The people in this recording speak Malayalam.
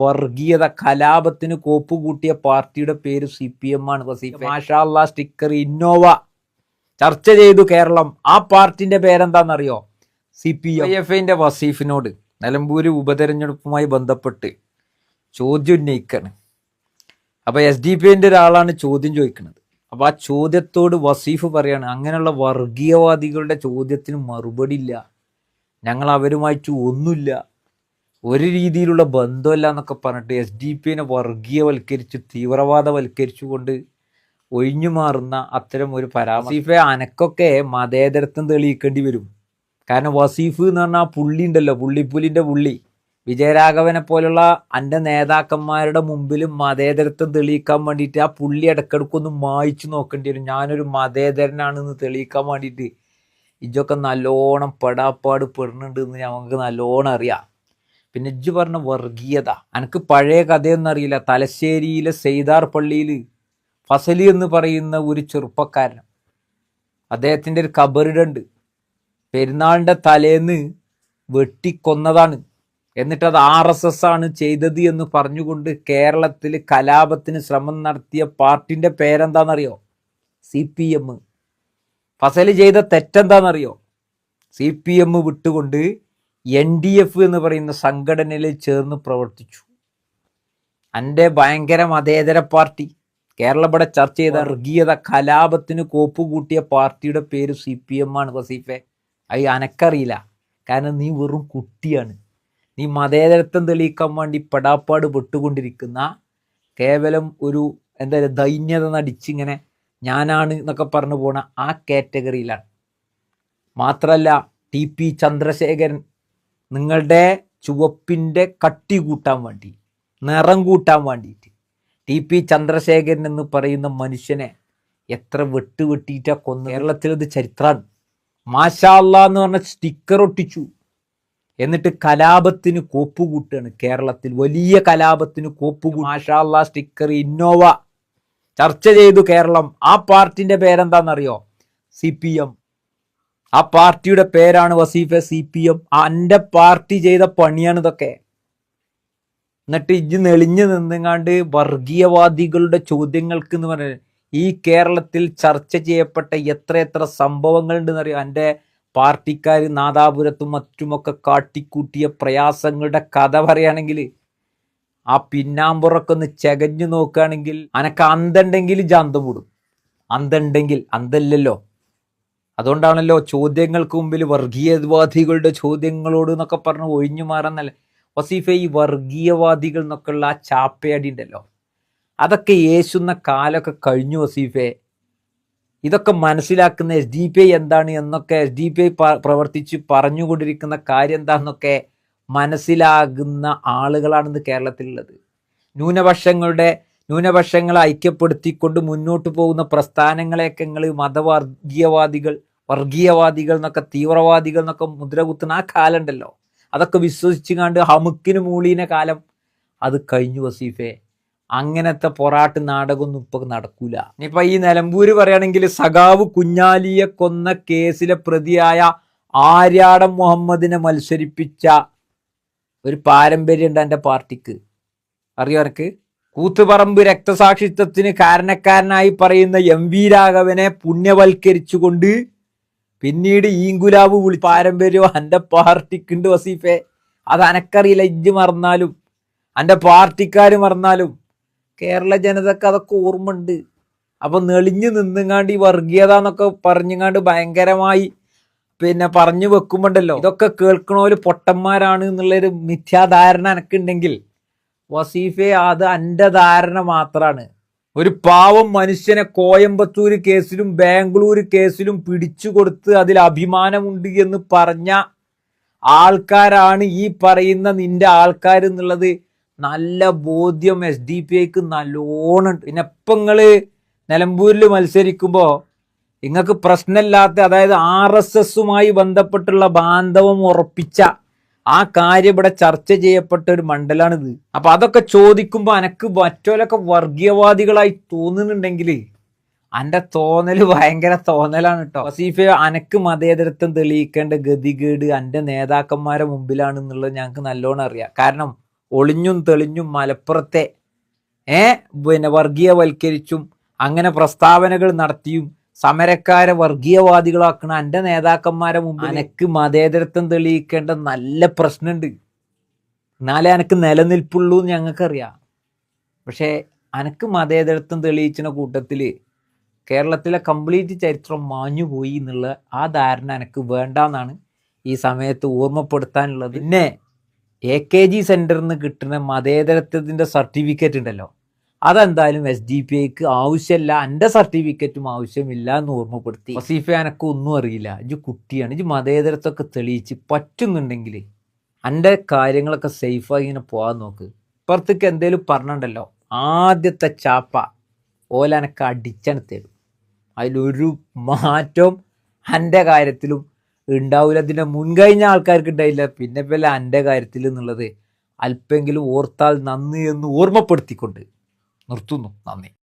വർഗീയത കലാപത്തിന് കോപ്പ് കൂട്ടിയ പാർട്ടിയുടെ പേര് സി പി എം ആണ്. വസീഫ് മാഷാല്ല സ്റ്റിക്കർ ഇന്നോവ ചർച്ച ചെയ്തു കേരളം. ആ പാർട്ടിന്റെ പേരെന്താണെന്നറിയോ സി പി എഫ് ഐന്റെ വസീഫിനോട് നിലമ്പൂര് ഉപതെരഞ്ഞെടുപ്പുമായി ബന്ധപ്പെട്ട് ചോദ്യം ഉന്നയിക്കാണ്. അപ്പൊ എസ് ഡി പി ഒരാളാണ് ചോദ്യം ചോദിക്കുന്നത്. അപ്പൊ ആ ചോദ്യത്തോട് വസീഫ് പറയാണ് അങ്ങനെയുള്ള വർഗീയവാദികളുടെ ചോദ്യത്തിന് മറുപടി ഇല്ല. ഞങ്ങൾ അവരുമായിട്ട് ഒന്നുമില്ല. ഒരു രീതിയിലുള്ള ബന്ധമില്ല എന്നൊക്കെ പറഞ്ഞിട്ട് എസ് ഡി പി നെ വർഗീയവൽക്കരിച്ച് തീവ്രവാദവൽക്കരിച്ചുകൊണ്ട് ഒഴിഞ്ഞു മാറുന്ന അത്തരം ഒരു പരാമർശം വസീഫെ അനക്കൊക്കെ മതേതരത്വം തെളിയിക്കേണ്ടി വരും. കാരണം വസീഫ് എന്ന് പറഞ്ഞാൽ പുള്ളി ഉണ്ടല്ലോ പുള്ളിപ്പുലിന്റെ പുള്ളി. വിജയരാഘവനെ പോലുള്ള എന്റെ നേതാക്കന്മാരുടെ മുമ്പിൽ മതേതരത്വം തെളിയിക്കാൻ വേണ്ടിയിട്ട് ആ പുള്ളി ഇടക്കിടക്കൊന്ന് മായിച്ചു നോക്കേണ്ടി വരും. ഞാനൊരു മതേതരനാണെന്ന് തെളിയിക്കാൻ വേണ്ടിയിട്ട്. ഇജൊക്കെ നല്ലോണം പെടാപ്പാട് പെടുന്നുണ്ട് എന്ന് ഞങ്ങൾക്ക് നല്ലോണം അറിയാം. പിന്നെ ഇജ്ജ് പറഞ്ഞ വർഗീയത. എനിക്ക് പഴയ കഥയൊന്നും അറിയില്ല. തലശ്ശേരിയിലെ സെയ്താർ പള്ളിയിൽ ഫസലി എന്ന് പറയുന്ന ഒരു ചെറുപ്പക്കാരൻ. അദ്ദേഹത്തിന്റെ ഒരു കബറിടുണ്ട്. പെരുന്നാളിന്റെ തലേന്ന് വെട്ടിക്കൊന്നതാണ്. എന്നിട്ട് അത് ആർ എസ് എസ് ആണ് ചെയ്തത് എന്ന് പറഞ്ഞുകൊണ്ട് കേരളത്തിൽ കലാപത്തിന് ശ്രമം നടത്തിയ പാർട്ടിന്റെ പേരെന്താണെന്നറിയോ സി പി എം. ഫസൽ ചെയ്ത തെറ്റെന്താണെന്നറിയോ സി പി എം വിട്ടുകൊണ്ട് എൻ ഡി എഫ് എന്ന് പറയുന്ന സംഘടനയിൽ ചേർന്ന് പ്രവർത്തിച്ചു. എന്റെ ഭയങ്കര മതേതര പാർട്ടി. കേരളപ്പടെ ചർച്ച ചെയ്ത വർഗീയത കലാപത്തിന് കോപ്പ് കൂട്ടിയ പാർട്ടിയുടെ പേര് സി പി എം ആണ് വസീഫെ. അത് അനക്കറിയില്ല. കാരണം നീ വെറും കുട്ടിയാണ്. നീ മതേതരത്വം തെളിയിക്കാൻ വേണ്ടി പെടാപ്പാട് പെട്ടുകൊണ്ടിരിക്കുന്ന കേവലം ഒരു എന്താ പറയുക ദൈന്യത നടിച്ചിങ്ങനെ ഞാനാണ് എന്നൊക്കെ പറഞ്ഞു പോണ ആ കാറ്റഗറിയിലാണ്. മാത്രമല്ല ടി പി ചന്ദ്രശേഖരൻ നിങ്ങളുടെ ചുവപ്പിന്റെ കട്ടി കൂട്ടാൻ വേണ്ടി നിറം കൂട്ടാൻ വേണ്ടിയിട്ട്. ടി പി ചന്ദ്രശേഖരൻ എന്ന് പറയുന്ന മനുഷ്യനെ എത്ര വെട്ട് വെട്ടിയിട്ടാ കൊന്നു. കേരളത്തിലത് ചരിത്രമാണ് മാഷാല്ല എന്ന് പറഞ്ഞ സ്റ്റിക്കർ ഒട്ടിച്ചു. എന്നിട്ട് കലാപത്തിന് കോപ്പ് കൂട്ടുകയാണ് കേരളത്തിൽ. വലിയ കലാപത്തിന് കോപ്പ് മാഷാല്ല സ്റ്റിക്കർ ഇന്നോവ ചർച്ച ചെയ്തു കേരളം. ആ പാർട്ടിന്റെ പേരെന്താണെന്നറിയോ? C P M. ആ പാർട്ടിയുടെ പേരാണ് വസീഫ സി പി എം. എന്റെ പാർട്ടി ചെയ്ത പണിയാണ് ഇതൊക്കെ. എന്നിട്ട് ഇജ്ജ് നെളിഞ്ഞു നിന്നുങ്ങാണ്ട് വർഗീയവാദികളുടെ ചോദ്യങ്ങൾക്ക് എന്ന് പറഞ്ഞ ഈ കേരളത്തിൽ ചർച്ച ചെയ്യപ്പെട്ട എത്ര എത്ര സംഭവങ്ങളുണ്ടെന്ന് അറിയാം? എന്റെ പാർട്ടിക്കാർ നാദാപുരത്തും മറ്റുമൊക്കെ കാട്ടിക്കൂട്ടിയ പ്രയാസങ്ങളുടെ കഥ പറയുകയാണെങ്കിൽ ആ പിന്നാമ്പുറൊക്കെ ഒന്ന് ചകഞ്ഞു നോക്കുകയാണെങ്കിൽ അനക്ക് അന്തണ്ടെങ്കിൽ ജാന്തം കൂടും അന്തണ്ടെങ്കിൽ അന്തല്ലല്ലോ. അതുകൊണ്ടാണല്ലോ ചോദ്യങ്ങൾക്ക് മുമ്പിൽ വർഗീയവാദികളുടെ ചോദ്യങ്ങളോട് എന്നൊക്കെ പറഞ്ഞ് ഒഴിഞ്ഞു മാറുന്നല്ലേ? വസീഫ ഈ വർഗീയവാദികൾ എന്നൊക്കെയുള്ള ആ ചാപ്പയടി ഉണ്ടല്ലോ അതൊക്കെ യേശുന്ന കാലമൊക്കെ കഴിഞ്ഞു വസീഫെ. ഇതൊക്കെ മനസ്സിലാക്കുന്ന എസ് ഡി പി ഐ എന്താണ് എന്നൊക്കെ എസ് ഡി പി ഐ പ്രവർത്തിച്ച് പറഞ്ഞുകൊണ്ടിരിക്കുന്ന കാര്യം എന്താണെന്നൊക്കെ മനസ്സിലാകുന്ന ആളുകളാണിന്ന് കേരളത്തിലുള്ളത്. ന്യൂനപക്ഷങ്ങളുടെ ന്യൂനപക്ഷങ്ങളെ ഐക്യപ്പെടുത്തിക്കൊണ്ട് മുന്നോട്ട് പോകുന്ന പ്രസ്ഥാനങ്ങളെയൊക്കെ നിങ്ങൾ മതവർഗീയവാദികൾ വർഗീയവാദികൾ എന്നൊക്കെ തീവ്രവാദികൾ എന്നൊക്കെ മുദ്ര കുത്തുന്ന ആ കാലം ഉണ്ടല്ലോ അതൊക്കെ വിശ്വസിച്ചുകാണ്ട് ഹമുക്കിന് മൂളീന കാലം. അത് കഴിഞ്ഞു വസീഫെ. അങ്ങനത്തെ പൊറാട്ട് നാടകമൊന്നും ഇപ്പൊ നടക്കൂല. ഇനിയിപ്പൊ ഈ നിലമ്പൂര് പറയുകയാണെങ്കിൽ സഖാവ് കുഞ്ഞാലിയെ കൊന്ന കേസിലെ പ്രതിയായ ആര്യാടം മുഹമ്മദിനെ മത്സരിപ്പിച്ച ഒരു പാരമ്പര്യമുണ്ട് എന്റെ പാർട്ടിക്ക്. അറിയോ എനിക്ക് കൂത്തുപറമ്പ് രക്തസാക്ഷിത്വത്തിന് കാരണക്കാരനായി പറയുന്ന എം വി രാഘവനെ പുണ്യവൽക്കരിച്ചുകൊണ്ട് പിന്നീട് ഈങ്കുലാബ് വിളി പാരമ്പര്യം എന്റെ പാർട്ടിക്കുണ്ട് വസീഫെ. അത് അനക്കറിയില്ല ഇജ്ജ് മറന്നാലും. എന്റെ പാർട്ടിക്കാർ മറന്നാലും. കേരള ജനതക്ക് അതൊക്കെ ഓർമ്മയുണ്ട്. അപ്പൊ നെളിഞ്ഞു നിന്നുങ്ങാണ്ട് ഈ വർഗീയത എന്നൊക്കെ പറഞ്ഞുങ്ങാണ്ട് ഭയങ്കരമായി പിന്നെ പറഞ്ഞു വെക്കുമ്പോണ്ടല്ലോ. ഇതൊക്കെ കേൾക്കണോൽ പൊട്ടന്മാരാണ് എന്നുള്ളൊരു മിഥ്യാധാരണ എനക്കുണ്ടെങ്കിൽ വസീഫെ അത് എന്റെ ധാരണ മാത്രമാണ് ഒരു പാവം മനുഷ്യനെ കോയമ്പത്തൂർ കേസിലും ബാംഗ്ലൂർ കേസിലും പിടിച്ചു കൊടുത്ത് അതിൽ അഭിമാനമുണ്ട് എന്ന് പറഞ്ഞ ആൾക്കാരാണ് ഈ പറയുന്ന നിന്റെ ആൾക്കാർ എന്നുള്ളത്. നല്ല ബോധ്യം എസ് ഡി പി ഐക്ക് നല്ലോണുണ്ട് പിന്നെ ഇപ്പം നിങ്ങൾ നിലമ്പൂരിൽ മത്സരിക്കുമ്പോൾ നിങ്ങൾക്ക് പ്രശ്നമില്ലാത്ത അതായത് ആർ എസ് എസുമായി ബന്ധപ്പെട്ടുള്ള ബാന്ധവം ഉറപ്പിച്ച ആ കാര്യം ഇവിടെ ചർച്ച ചെയ്യപ്പെട്ട ഒരു മണ്ഡലാണിത്. അപ്പൊ അതൊക്കെ ചോദിക്കുമ്പോൾ അനക്ക് മറ്റോലൊക്കെ വർഗീയവാദികളായി തോന്നുന്നുണ്ടെങ്കിൽ അന്റെ തോന്നൽ ഭയങ്കര തോന്നലാണ് കേട്ടോ വസീഫ അനക്ക് മതേതരത്വം തെളിയിക്കേണ്ട ഗതികേട് അന്റെ നേതാക്കന്മാരെ മുമ്പിലാണെന്നുള്ളത് ഞങ്ങൾക്ക് നല്ലോണം അറിയാം. കാരണം ഒളിഞ്ഞും തെളിഞ്ഞും മലപ്പുറത്തെ ഏ പിന്നെ വർഗീയവൽക്കരിച്ചും അങ്ങനെ പ്രസ്താവനകൾ നടത്തിയും സമരക്കാരെ വർഗീയവാദികളാക്കണ എന്റെ നേതാക്കന്മാരെ മുമ്പ് എനിക്ക് മതേതരത്വം തെളിയിക്കേണ്ട നല്ല പ്രശ്നമുണ്ട് എന്നാലേ എനിക്ക് നിലനിൽപ്പുള്ളൂ എന്ന് ഞങ്ങൾക്കറിയാം. പക്ഷേ അനക്ക് മതേതരത്വം തെളിയിച്ചിന കൂട്ടത്തിൽ കേരളത്തിലെ കംപ്ലീറ്റ് ചരിത്രം മാഞ്ഞുപോയി എന്നുള്ള ആ ധാരണ എനിക്ക് വേണ്ടാന്നാണ് ഈ സമയത്ത് ഓർമ്മപ്പെടുത്താനുള്ളത്. പിന്നെ എ കെ ജി സെന്ററിൽ നിന്ന് കിട്ടുന്ന മതേതരത്വത്തിന്റെ സർട്ടിഫിക്കറ്റ് ഉണ്ടല്ലോ. അതെന്തായാലും എസ് ഡി പി ഐക്ക് ആവശ്യമില്ല. എന്റെ സർട്ടിഫിക്കറ്റും ആവശ്യമില്ല എന്ന് ഓർമ്മപ്പെടുത്തി. വസീഫ എനക്ക് ഒന്നും അറിയില്ല. ഇജ് കുട്ടിയാണ്. ഇജ് മതേതരത്തൊക്കെ തെളിയിച്ച് പറ്റുന്നുണ്ടെങ്കിൽ എന്റെ കാര്യങ്ങളൊക്കെ സേഫായി ഇങ്ങനെ പോകാൻ നോക്ക്. ഇപ്പുറത്തേക്ക് എന്തേലും പറഞ്ഞിട്ടുണ്ടല്ലോ? ആദ്യത്തെ ചാപ്പ ഓലനക്ക് അടിച്ചണ് തരും. അതിലൊരു മാറ്റവും എന്റെ കാര്യത്തിലും ഉണ്ടാവില്ല ഇതിന്റെ മുൻകഴിഞ്ഞ ആൾക്കാർക്ക് ഉണ്ടായില്ല. പിന്നെ പിന്നെ എന്റെ കാര്യത്തിൽ എന്നുള്ളത് അല്പെങ്കിലും ഓർത്താൽ നന്ദി എന്ന് ഓർമ്മപ്പെടുത്തിക്കൊണ്ട്. നിർത്തുന്നു. നന്ദി.